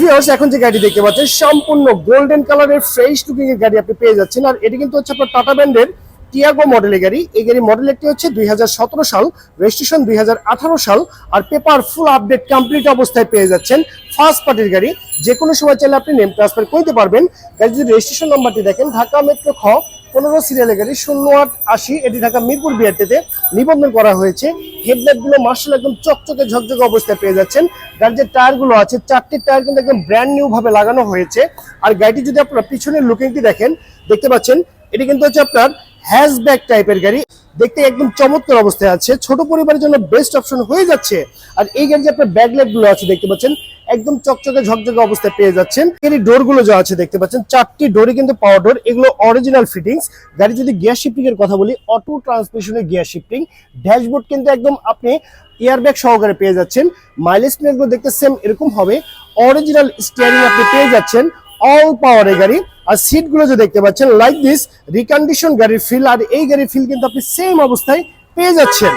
Viewers এখন যে গাড়ি দেখতে পাচ্ছেন, সম্পূর্ণ গোল্ডেন কালারের ফ্রেশ লুকিং এর গাড়ি আপনি পেয়ে যাচ্ছেন। আর এটি কিন্তু হচ্ছে আপনার টাটা ব্র্যান্ডের টিয়াগো মডেলের গাড়ি। এই গাড়ি মডেলটি হচ্ছে দুই হাজার সতেরো সাল রেজিস্ট্রেশন দুই হাজার আঠারো সাল, আর পেপার ফুল আপডেট কমপ্লিট অবস্থায় পেয়ে যাচ্ছেন ফার্স্ট পার্টির গাড়ি। যে কোনো সময় চাইলে আপনি নেম ট্রান্সফার করতে পারবেন। গাড়ি যদি রেজিস্ট্রেশন নাম্বারটি দেখেন, ঢাকা মেট্রো খ পনেরো সিরিয়ালের গাড়ি শূন্য আট আশি, এটি ঢাকা মিরপুর বিআরটিতে নিবন্ধন করা হয়েছে। হেডলাইটগুলো মার্শাল একদম চকচকে ঝকঝকে অবস্থায় পেয়ে যাচ্ছেন। গাড়ির যে টায়ারগুলো আছে, চারটি টায়ার কিন্তু একদম ব্র্যান্ড নিউ ভাবে লাগানো হয়েছে। আর গাড়িটি যদি আপনারা পিছনের লুকিংটি দেখেন, দেখতে পাচ্ছেন, এটি কিন্তু হচ্ছে আপনার হ্যাশব্যাক টাইপের গাড়ি। দেখতে একদম চমৎকার অবস্থায় আছে। ছোট পরিবারের জন্য বেস্ট অপশন হয়ে যাচ্ছে। আর এই গাড়ি যে আপনার ব্যাকলাইটগুলো আছে, দেখতে পাচ্ছেন একদম চকচকে ঝকঝকে অবস্থায় পেয়ে যাচ্ছেন। এর ডোরগুলো যা আছে দেখতে পাচ্ছেন, চারটি ডোরই কিন্তু পাওয়ার ডোর। এগুলো অরিজিনাল ফিটিংস গাড়ি যদি গিয়ার শিফটিং এর কথা বলি অটো ট্রান্সমিশনের গিয়ার শিফটিং ড্যাশবোর্ড কিন্তু একদম আপনি এয়ারব্যাগ সহকারে পেয়ে যাচ্ছেন। মাইলেজগুলো দেখতে সেম এরকম হবে। অরিজিনাল স্টিয়ারিং আপনি পেয়ে যাচ্ছেন অল পাওয়ার পাওয়ারের গাড়ি। আর সিটগুলো যে দেখতে পাচ্ছেন লাইক দিস রিকন্ডিশন গাড়ির ফিল আর এই গাড়ির ফিল কিন্তু আপনি সেম অবস্থায় পেয়ে যাচ্ছেন।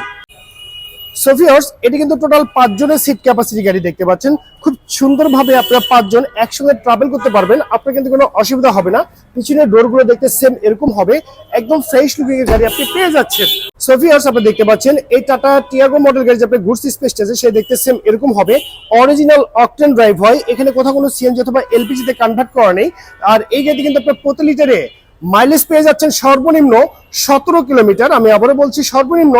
সোফিয়ার্স এটি কিন্তু টোটাল পাঁচজনের সিট ক্যাপাসিটি গাড়ি দেখতে পাচ্ছেন। খুব সুন্দরভাবে আপনারা পাঁচজন একসঙ্গে ট্রাভেল করতে পারবেন। আপনার কিন্তু কোনো অসুবিধা হবে না। পিছনের ডোরগুলো দেখতে সেম এরকম হবে। একদম ফ্রেশ লুকিং এর গাড়ি আপনি পেয়ে যাচ্ছেন। সোফিয়ার্স আপনি দেখতে পাচ্ছেন, এই টাটা টিয়াগো মডেল গাড়ি যে আপনি গুডস স্পেসটা আছে, সে দেখতে সেম এরকম হবে। অরিজিনাল অকটেন ড্রাইভ হয়। এখানে কোথাও কোনো সিএনজি অথবা এলপিজি তে কনভার্ট করা নেই। আর এই গাড়ি কিন্তু আপনার প্রতি লিটারে মাইলেজ পেয়ে যাচ্ছেন সর্বনিম্ন সতেরো কিলোমিটার। আমি আবারও বলছি, সর্বনিম্ন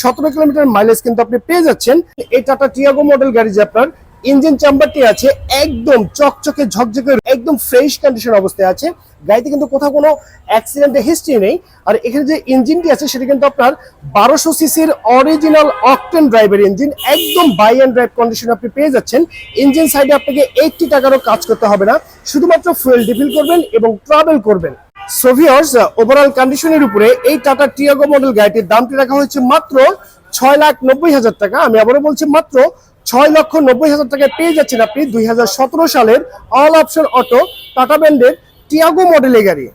সতেরো কিলোমিটার মাইলেজ কিন্তু আপনি পেয়ে যাচ্ছেন। এই টাটা টিয়াগো মডেল গাড়ি যে আপনার ইঞ্জিন চাম্বারটি আছে, একদম চকচকে, ঝকঝকে, একদম ফ্রেশ কন্ডিশন অবস্থায় আছে। গাড়িতে কিন্তু কোথাও কোনো অ্যাক্সিডেন্টের হিস্ট্রি নেই। আর এখানে যে ইঞ্জিনটি আছে, সেটা কিন্তু আপনার বারোশো সিসির অরিজিনাল অকটেন ড্রাইভের ইঞ্জিন একদম বাই অ্যান্ড ড্রাইভ কন্ডিশন আপনি পেয়ে যাচ্ছেন। ইঞ্জিন সাইডে আপনাকে এইটটি টাকারও কাজ করতে হবে না। শুধুমাত্র ফুয়েল রিফিল করবেন এবং ট্রাভেল করবেন। সোভিয়ার্স ওভারঅল কন্ডিশনের উপরে এই টাটা টিয়াগো মডেল গাড়িটির দামটি রাখা হয়েছে মাত্র ছয় লাখ নব্বই হাজার টাকা। আমি আবারও বলছি মাত্র ছয় লক্ষ নব্বই হাজার টাকায় পেয়ে যাচ্ছেন আপনি দুই হাজার সতেরো সালের অল অপশন অটো টাটা ব্র্যান্ডের টিয়াগো মডেলের গাড়ি।